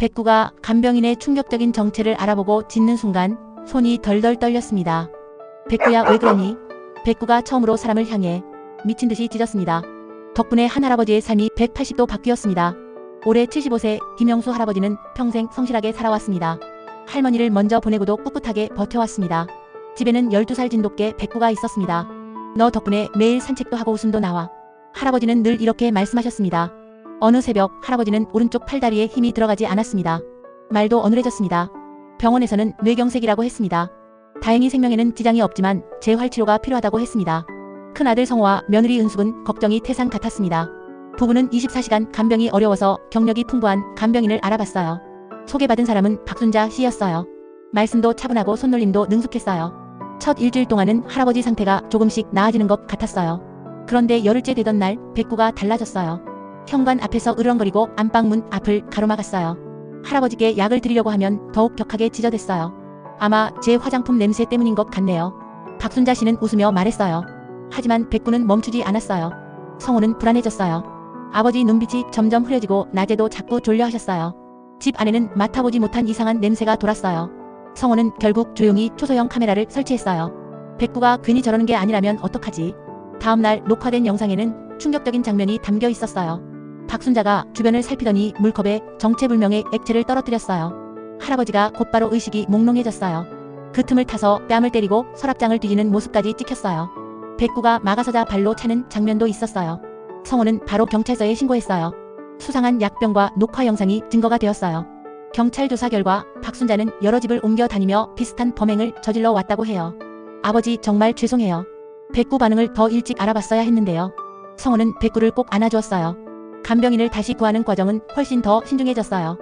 백구가 간병인의 충격적인 정체를 알아보고 짖는 순간 손이 덜덜 떨렸습니다. 백구야 왜 그러니? 백구가 처음으로 사람을 향해 미친 듯이 짖었습니다. 덕분에 한 할아버지의 삶이 180도 바뀌었습니다. 올해 75세 김영수 할아버지는 평생 성실하게 살아왔습니다. 할머니를 먼저 보내고도 꿋꿋하게 버텨왔습니다. 집에는 12살 진돗개 백구가 있었습니다. 너 덕분에 매일 산책도 하고 웃음도 나와. 할아버지는 늘 이렇게 말씀하셨습니다. 어느 새벽 할아버지는 오른쪽 팔다리에 힘이 들어가지 않았습니다. 말도 어눌해졌습니다. 병원에서는 뇌경색이라고 했습니다. 다행히 생명에는 지장이 없지만 재활 치료가 필요하다고 했습니다. 큰아들 성호와 며느리 은숙은 걱정이 태산 같았습니다. 부부는 24시간 간병이 어려워서 경력이 풍부한 간병인을 알아봤어요. 소개받은 사람은 박순자 씨였어요. 말씀도 차분하고 손놀림도 능숙했어요. 첫 일주일 동안은 할아버지 상태가 조금씩 나아지는 것 같았어요. 그런데 열흘째 되던 날 백구가 달라졌어요. 현관 앞에서 으렁거리고 안방문 앞을 가로막았어요. 할아버지께 약을 드리려고 하면 더욱 격하게 짖어댔어요. 아마 제 화장품 냄새 때문인 것 같네요. 박순자 씨는 웃으며 말했어요. 하지만 백구는 멈추지 않았어요. 성호는 불안해졌어요. 아버지 눈빛이 점점 흐려지고 낮에도 자꾸 졸려 하셨어요. 집 안에는 맡아보지 못한 이상한 냄새가 돌았어요. 성호는 결국 조용히 초소형 카메라를 설치했어요. 백구가 괜히 저러는 게 아니라면 어떡하지? 다음날 녹화된 영상에는 충격적인 장면이 담겨 있었어요. 박순자가 주변을 살피더니 물컵에 정체불명의 액체를 떨어뜨렸어요. 할아버지가 곧바로 의식이 몽롱해졌어요. 그 틈을 타서 뺨을 때리고 서랍장을 뒤지는 모습까지 찍혔어요. 백구가 막아서자 발로 차는 장면도 있었어요. 성호는 바로 경찰서에 신고했어요. 수상한 약병과 녹화 영상이 증거가 되었어요. 경찰 조사 결과 박순자는 여러 집을 옮겨 다니며 비슷한 범행을 저질러 왔다고 해요. 아버지 정말 죄송해요. 백구 반응을 더 일찍 알아봤어야 했는데요. 성호는 백구를 꼭 안아주었어요. 간병인을 다시 구하는 과정은 훨씬 더 신중해졌어요.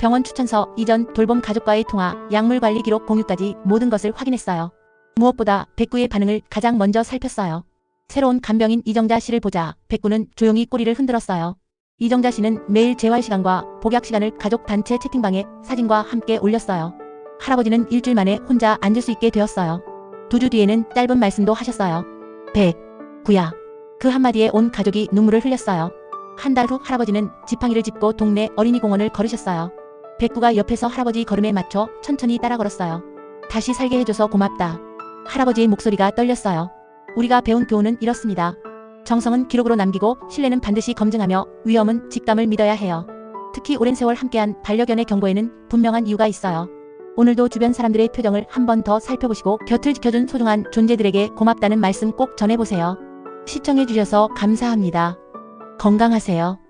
병원 추천서, 이전 돌봄 가족과의 통화, 약물 관리 기록 공유까지 모든 것을 확인했어요. 무엇보다 백구의 반응을 가장 먼저 살폈어요. 새로운 간병인 이정자 씨를 보자 백구는 조용히 꼬리를 흔들었어요. 이정자 씨는 매일 재활 시간과 복약 시간을 가족 단체 채팅방에 사진과 함께 올렸어요. 할아버지는 일주일 만에 혼자 앉을 수 있게 되었어요. 두 주 뒤에는 짧은 말씀도 하셨어요. 백, 구야. 그 한마디에 온 가족이 눈물을 흘렸어요. 한 달 후 할아버지는 지팡이를 짚고 동네 어린이 공원을 걸으셨어요. 백구가 옆에서 할아버지 걸음에 맞춰 천천히 따라 걸었어요. 다시 살게 해줘서 고맙다. 할아버지의 목소리가 떨렸어요. 우리가 배운 교훈은 이렇습니다. 정성은 기록으로 남기고 신뢰는 반드시 검증하며 위험은 직감을 믿어야 해요. 특히 오랜 세월 함께한 반려견의 경고에는 분명한 이유가 있어요. 오늘도 주변 사람들의 표정을 한 번 더 살펴보시고 곁을 지켜준 소중한 존재들에게 고맙다는 말씀 꼭 전해보세요. 시청해주셔서 감사합니다. 건강하세요.